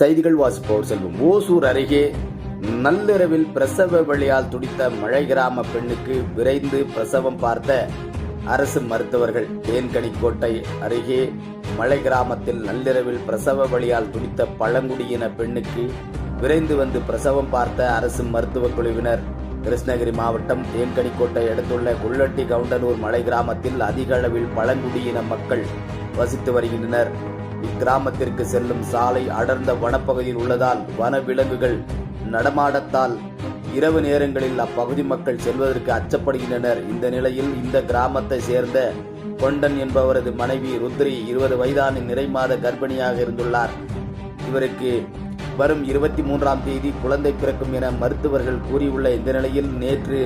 செய்திகள் வாசிப்போர் செல்வம். ஓசூர் அருகே நள்ளிரவில் பிரசவ வழியால் துடித்த மழை கிராம பெண்ணுக்கு விரைந்து பிரசவம் பார்த்த அரசு மருத்துவர்கள். தேன்கனிக்கோட்டை அருகே மலை கிராமத்தில் நள்ளிரவில் பிரசவ வழியால் துடித்த பழங்குடியின பெண்ணுக்கு விரைந்து வந்து பிரசவம் பார்த்த அரசு மருத்துவக் குழுவினர். கிருஷ்ணகிரி மாவட்டம் தேன்கனிக்கோட்டை அடுத்துள்ள குள்ளட்டி கவுண்டனூர் மலை கிராமத்தில் அதிக அளவில் பழங்குடியின மக்கள் வசித்து வருகின்றனர். இக்கிராமத்திற்கு செல்லும் சாலை அடர்ந்த வனப்பகுதியில் உள்ளதால் வன விலங்குகள் நடமாடத்தால் இரவு நேரங்களில் அப்பகுதி மக்கள் செல்வதற்கு அச்சப்படுகின்றனர். இந்த நிலையில் இந்த கிராமத்தை சேர்ந்த கொண்டன் என்பவரது மனைவி ருத்ரி இருபது வயதான நிறைமாத கர்ப்பிணியாக இருந்துள்ளார். இவருக்கு வரும் இருபத்தி மூன்றாம் தேதி குழந்தை பிறக்கும் என மருத்துவர்கள் கூறியுள்ள இந்த நிலையில் நேற்று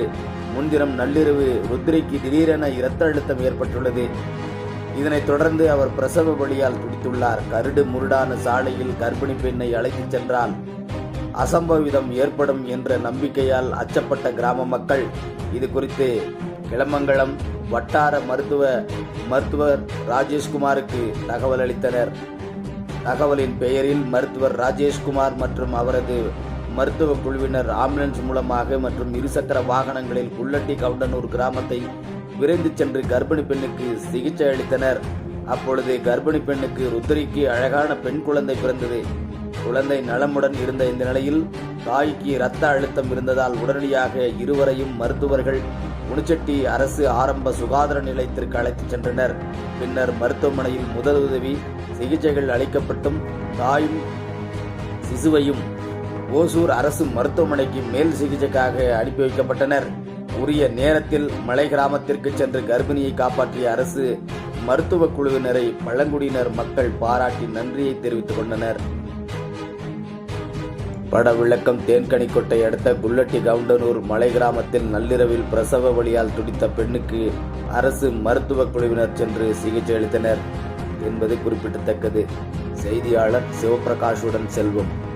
முன்தினம் நள்ளிரவு ருத்ரிக்கு திடீரென இரத்த அழுத்தம் ஏற்பட்டுள்ளது. இதனைத் தொடர்ந்து அவர் பிரசவ வழியால் துடித்துள்ளார் கருடு முருடான சாலையில் கர்ப்பிணி பெண்ணை அழைத்துச் சென்றால் அசம்பவிதம் ஏற்படும் என்ற நம்பிக்கையால் அச்சப்பட்ட கிராம மக்கள் இது குறித்து கிளமங்கலம் வட்டார மருத்துவ மருத்துவர் ராஜேஷ்குமாருக்கு தகவல் அளித்தனர். தகவலின் பெயரில் மருத்துவர் ராஜேஷ்குமார் மற்றும் அவரது மருத்துவ குழுவினர் ஆம்புலன்ஸ் மூலமாக மற்றும் இருசக்கர வாகனங்களில் புல்லட்டி கவுண்டனூர் கிராமத்தை விரைந்து சென்று கர்ப்பிணி பெண்ணுக்கு சிகிச்சை அளித்தனர். அப்பொழுது கர்ப்பிணி பெண்ணுக்கு ருத்ரிக்கு அழகான பெண் குழந்தை பிறந்தது. குழந்தை நலமுடன் இருந்த இந்த நிலையில் தாய்க்கு இரத்த அழுத்தம் இருந்ததால் உடனடியாக இருவரையும் மருத்துவர்கள் முனிச்செட்டி அரசு ஆரம்ப சுகாதார நிலையத்திற்கு அழைத்துச் சென்றனர். பின்னர் மருத்துவமனையில் முதலுதவி சிகிச்சைகள் அளிக்கப்பட்டும் தாயும் சிசுவையும் ஓசூர் அரசு மருத்துவமனைக்கு மேல் சிகிச்சைக்காக அனுப்பி வைக்கப்பட்டனர். உரிய நேரத்தில் மலை கிராமத்திற்கு சென்று கர்ப்பிணியை காப்பாற்றிய அரசு மருத்துவ குழுவினரை பழங்குடியினர் மக்கள் பாராட்டி நன்றியை தெரிவித்துக் கொண்டனர். பட விளக்கம் தேன்கனிக்கொட்டை அடுத்த குல்லட்டி கவுண்டனூர் மலை கிராமத்தில் நள்ளிரவில் பிரசவ வழியால் துடித்த பெண்ணுக்கு அரசு மருத்துவ குழுவினர் சென்று சிகிச்சை அளித்தனர் என்பது குறிப்பிடத்தக்கது. செய்தியாளர் சிவபிரகாஷுடன் செல்வம்.